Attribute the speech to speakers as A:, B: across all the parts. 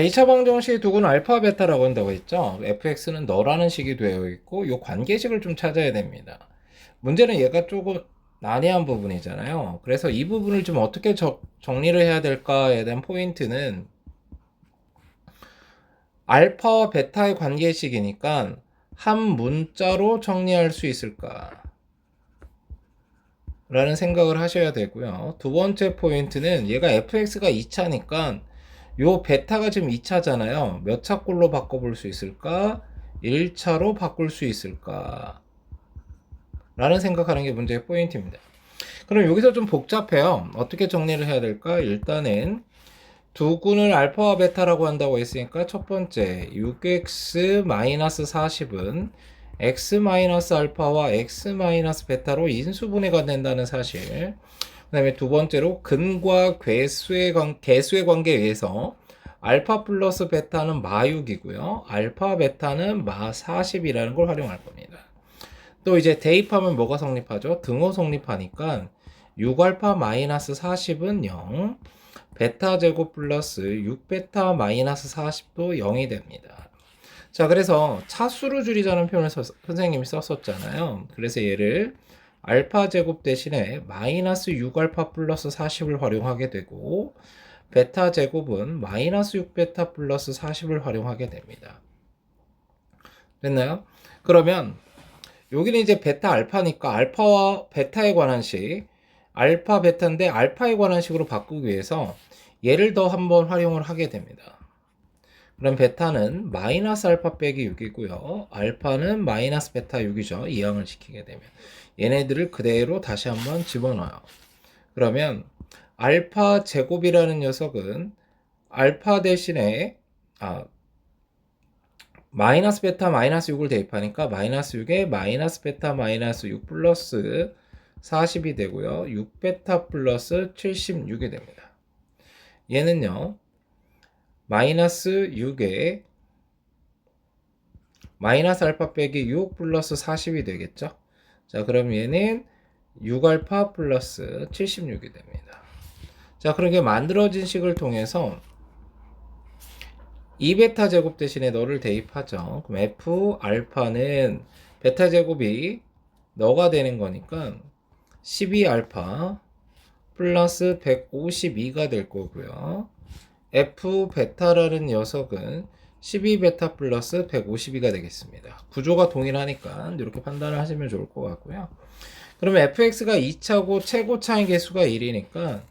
A: 2차 방정식의 두구는 알파 베타라고 한다고 했죠. fx는 너라는 식이 되어 있고 이 관계식을 좀 찾아야 됩니다. 문제는 얘가 조금 난해한 부분이잖아요. 그래서 이 부분을 좀 어떻게 저- 정리를 해야 될까에 대한 포인트는 알파와 베타의 관계식이니까 한 문자로 정리할 수 있을까? 라는 생각을 하셔야 되고요. 두 번째 포인트는 얘가 fx가 2차니까 요 베타가 지금 2차잖아요. 몇 차 꼴로 바꿔볼 수 있을까? 1차로 바꿀 수 있을까? 라는 생각하는 게 문제의 포인트입니다. 그럼 여기서 좀 복잡해요. 어떻게 정리를 해야 될까? 일단은 두 군을 알파와 베타라고 한다고 했으니까 첫 번째 6x-40은 x-알파와 x-베타로 인수분해가 된다는 사실 그 다음에 두 번째로 근과 괴수의 관, 개수의 관계에 의해서 알파 플러스 베타는 마 6이고요 알파 베타는 마 40이라는 걸 활용할 겁니다 또 이제 대입하면 뭐가 성립하죠? 등호 성립하니까 6알파 마이너스 40은 0 베타 제곱 플러스 6베타 마이너스 40도 0이 됩니다. 자, 그래서 차수로 줄이자는 표현을 서- 선생님이 썼었잖아요. 그래서 얘를 알파 제곱 대신에 마이너스 6알파 플러스 40을 활용하게 되고 베타 제곱은 마이너스 6베타 플러스 40을 활용하게 됩니다. 됐나요? 그러면 여기는 이제 베타 알파니까 알파와 베타에 관한 식 알파 베타인데 알파에 관한 식으로 바꾸기 위해서 얘를 더 한번 활용을 하게 됩니다. 그럼 베타는 마이너스 알파 빼기 6이고요. 알파는 마이너스 베타 6이죠. 이항을 시키게 되면 얘네들을 그대로 다시 한번 집어넣어요. 그러면 알파 제곱이라는 녀석은 알파 대신에 아 마이너스 베타 마이너스 6을 대입하니까 마이너스 6에 마이너스 베타 마이너스 6 플러스 40이 되고요. 6베타 플러스 76이 됩니다. 얘는요. 마이너스 6에 마이너스 알파 빼기 6 플러스 40이 되겠죠. 자, 그럼 얘는 6알파 플러스 76이 됩니다. 자, 그렇게 만들어진 식을 통해서 2베타 제곱 대신에 너를 대입하죠. 그럼 F 알파는 베타 제곱이 너가 되는 거니까 12 알파 플러스 152가 될 거고요. F 베타라는 녀석은 12베타 플러스 152가 되겠습니다. 구조가 동일하니까 이렇게 판단을 하시면 좋을 것 같고요. 그러면 fx가 2차고 최고차인 개수가 1이니까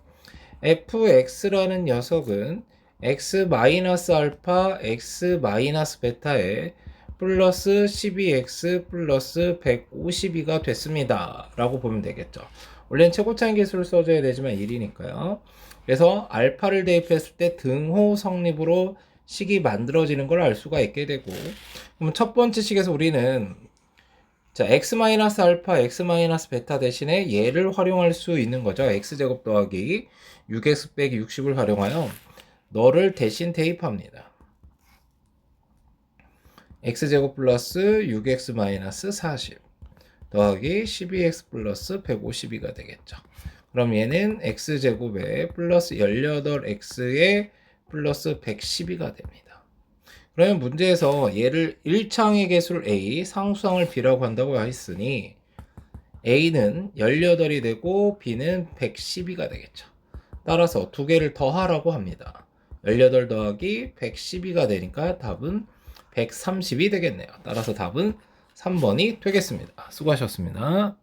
A: fx라는 녀석은 x 마이너스 알파 x 마이너스 베타에 플러스 12x 플러스 152가 됐습니다. 라고 보면 되겠죠. 원래는 최고차인 개수를 써줘야 되지만 1이니까요. 그래서 알파를 대입했을 때 등호 성립으로 식이 만들어지는 걸 알 수가 있게 되고 그럼 첫 번째 식에서 우리는 자, x 마이너스 알파, x 마이너스 베타 대신에 얘를 활용할 수 있는 거죠. x 제곱 더하기 6x 빼기 60을 활용하여 너를 대신 대입합니다. x제곱 플러스 6x 마이너스 40 더하기 12x 플러스 152가 되겠죠. 그럼 얘는 x제곱에 플러스 18x에 플러스 112가 됩니다. 그러면 문제에서 얘를 1창의 개수를 a, 상수항을 b라고 한다고 했으니 a는 18이 되고 b는 112가 되겠죠. 따라서 두 개를 더하라고 합니다. 18 더하기 112가 되니까 답은 130이 되겠네요. 따라서 답은 3번이 되겠습니다. 수고하셨습니다.